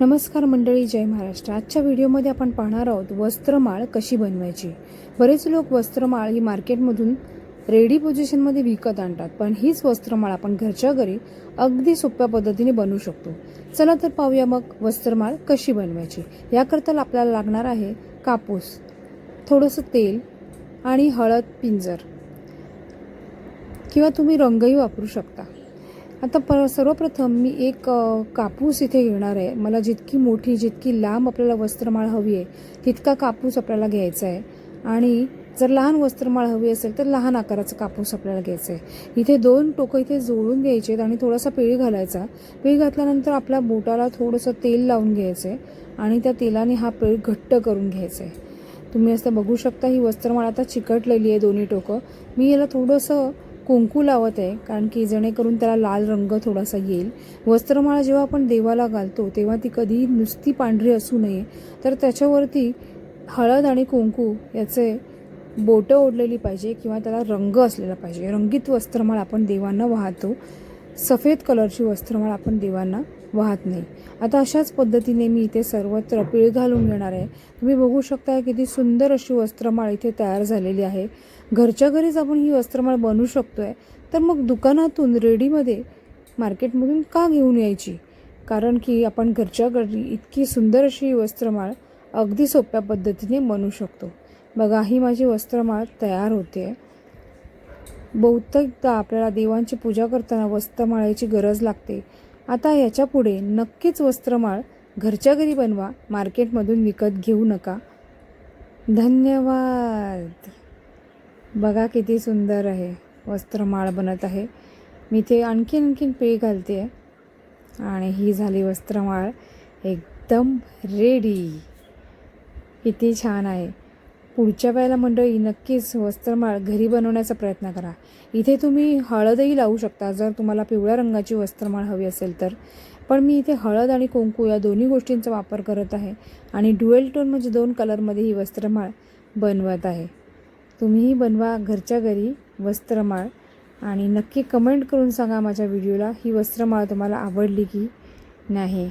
नमस्कार मंडळी जय महाराष्ट्र. आजच्या व्हिडिओमध्ये आपण पाहणार आहोत वस्त्रमाळ कशी बनवायची? बरेच लोक वस्त्रमाळ ही मार्केटमधून रेडी पोझिशनमध्ये विकत आणतात पण हीच वस्त्रमाळ आपण घरच्या घरी अगदी सोप्या पद्धतीने बनवू शकतो. चला तर पाहूया मग वस्त्रमाळ कशी बनवायची. याकरता आपल्याला लागणार आहे कापूस थोडंसं तेल आणि हळद पिंजर. किंवा तुम्ही रंगही वापरू शकता. आता प सर्वप्रथम मी एक कापूस इथे घेणार आहे. मला जितकी मोठी जितकी लांब आपल्याला वस्त्रमाळ हवी आहे तितका कापूस आपल्याला घ्यायचा आहे. आणि जर लहान वस्त्रमाळ हवी असेल तर लहान आकाराचा कापूस आपल्याला घ्यायचा आहे. इथे दोन टोकं इथे जोडून घ्यायचे आहेत आणि थोडासा पेळी घालायचा. पेळी घातल्यानंतर आपल्या बोटाला थोडंसं तेल लावून घ्यायचं आहे आणि त्या तेलाने हा पेळ घट्ट करून घ्यायचा आहे. तुम्ही असं बघू शकता ही वस्त्रमाळ आता चिकटलेली आहे दोन्ही टोकं. मी याला थोडंसं कुंकू लावत आहे कारण की जेणेकरून त्याला लाल रंग थोडासा येईल. वस्त्रमाळा जेव्हा आपण देवाला घालतो तेव्हा ती कधीही नुसती पांढरी असू नये. तर त्याच्यावरती हळद आणि कुंकू याचे बोटं ओढलेली पाहिजे किंवा त्याला रंग असलेला पाहिजे. रंगीत वस्त्रमाळ आपण देवांना वाहतो. सफेद कलरची वस्त्रमाळ आपण देवांना वाहत नाही. आता अशाच पद्धतीने मी इथे सर्वत्र पिळ घालून घेणार आहे. तुम्ही बघू शकता किती सुंदर अशी वस्त्रमाळ इथे तयार झालेली आहे. घरच्या घरीच आपण ही वस्त्रमाळ बनवू शकतो आहे तर मग दुकानातून रेडीमध्ये मार्केटमधून का घेऊन यायची? कारण की आपण घरच्या घरी इतकी सुंदर अशी वस्त्रमाळ अगदी सोप्या पद्धतीने बनवू शकतो. बघा ही माझी वस्त्रमाळ तयार होते बहुतेकदा आपल्याला देवांची पूजा करताना वस्त्रमाळेची गरज लागते. आता याच्यापुढे नक्कीच वस्त्रमाळ घरच्या घरी बनवा मार्केटमधून विकत घेऊ नका. धन्यवाद. बघा किती सुंदर आहे वस्त्रमाळ बनत आहे. मी ते आणखीन आणखीन पेय घालते. आहे आणि ही झाली वस्त्रमाळ एकदम रेडी किती छान आहे. पुढच्या वेळेला मंडळी नक्कीच वस्त्रमाळ घरी बनवण्याचा प्रयत्न करा. इथे तुम्ही हळदही लावू शकता जर तुम्हाला पिवळ्या रंगाची वस्त्रमाळ हवी असेल तर. पण मी इथे हळद आणि कुंकू या दोन्ही गोष्टींचा वापर करत आहे आणि ड्युएल टोन म्हणजे दोन कलरमध्ये ही वस्त्रमाळ बनवत आहे. तुम्हीही बनवा घरच्या घरी वस्त्रमाळ आणि नक्की कमेंट करून सांगा माझ्या व्हिडिओला ही वस्त्रमाळ तुम्हाला आवडली की नाही.